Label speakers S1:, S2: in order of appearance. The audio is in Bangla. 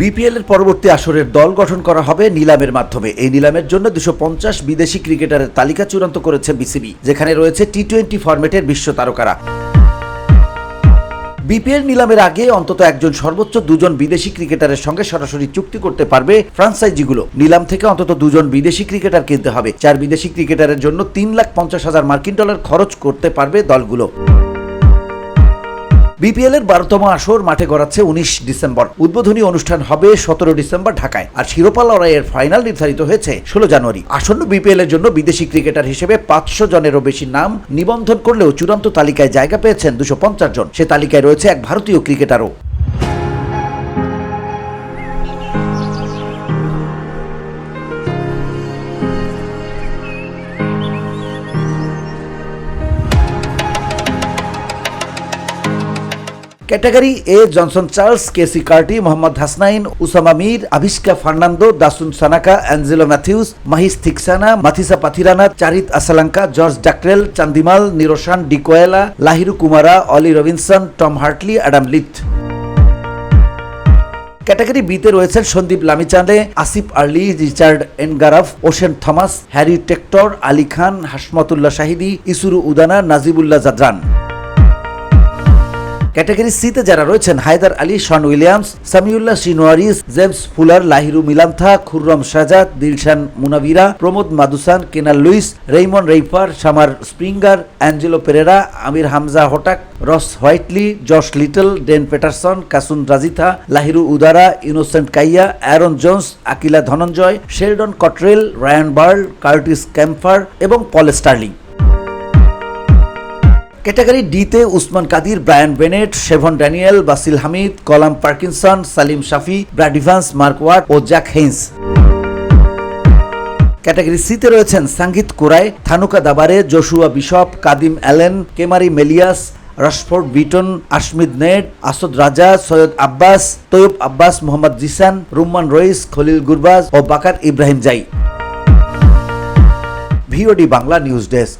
S1: বিপিএল এর পরবর্তী আসরের দল গঠন করা হবে নিলামের মাধ্যমে। এই নিলামের জন্য দুশো পঞ্চাশ বিদেশি ক্রিকেটারের তালিকা চূড়ান্ত করেছে বিসিবি যেখানে রয়েছে টি টোয়েন্টি ফরম্যাটের বিশ্ব তারকারা। বিপিএল নিলামের আগে অন্তত একজন সর্বোচ্চ দুজন বিদেশি ক্রিকেটারের সঙ্গে সরাসরি চুক্তি করতে পারবে ফ্রান্সাইজিগুলো নিলাম থেকে অন্তত দুজন বিদেশি ক্রিকেটার কিনতে হবে। চার বিদেশি ক্রিকেটারের জন্য তিন লাখ পঞ্চাশ হাজার মার্কিন ডলার খরচ করতে পারবে দলগুলো। বিপিএল এর বারোতম আসর মাঠে গড়াচ্ছে উনিশ ডিসেম্বর। উদ্বোধনী অনুষ্ঠান হবে সতেরো ডিসেম্বর ঢাকায়, আর শিরোপা লড়াইয়ের ফাইনাল নির্ধারিত হয়েছে ষোলো জানুয়ারি। আসন্ন বিপিএল এর জন্য বিদেশি ক্রিকেটার হিসেবে পাঁচশো জনেরও বেশি নাম নিবন্ধন করলেও চূড়ান্ত তালিকায় জায়গা পেয়েছেন দুশো জন। সে তালিকায় রয়েছে এক ভারতীয় ক্রিকেটারও। Category A Johnson Charles Keacy Carty, Mohammad Hasnain, Usama Mir Avishka Fernando, Dasun Shanaka, Angelo Mathews Maheesh Theekshana, Matheesha Pathirana, Charith Asalanka, George Dockrell, Chandimal, Niroshan Dickwella, Lahiru Kumara, Olly Robinson, Tom Hartley, Adam Lyth category বিতে রয়েছেন Sandeep Lamichhane, Asif early, Richard Ngarava, Oshane Thomas, Harry Tector, Ali Khan, Hashmatullah Shahidi, Isuru Udana, Najibullah Zadran. Category সিতে যারা রয়েছেন, Haider Ali, Sean Williams, Samiullah Shinwari James Fuller, Lahiru Milantha, Khurram Shahzad Dilshan Munaweera Pramod Madushan, Kennar Lewis, Raymon Reifer, Shamarh Springer, Angelo Perera, Amir Hamza Hotak, Ross Whiteley, Josh Little, Dane Paterson, Kasun Rajitha, Lahiru Udara, Innocent Kaia, Aaron Jones, Akila Dananjaya, Sheldon Cottrell, Ryan Burl, Curtis Campher এবং পল স্টার্লিং। ক্যাটাগরি ডিতে Usman Qadir, Brian Bennett, Shevon Daniel, Basil Hameed, Callum Parkinson, Salim Shafi ব্রাডিভান্স Evans, Mark Watt ও জ্যাক হেইন্স। ক্যাটাগরি সিতে রয়েছেন Sangeeth Cooray, Thanuka Dabare, Joshua Bishop, Kadeem Alleyne, Kimani Melius, Rashford Beaton, Ashmead Nedd, Asad Raza, Syed Abbas, Taiyab Abbas, Mohammad Jisan, Rumman রইস, খলিল গুরবাজ ও Bakar Ibrahim Zai. VOD Bangla news desk.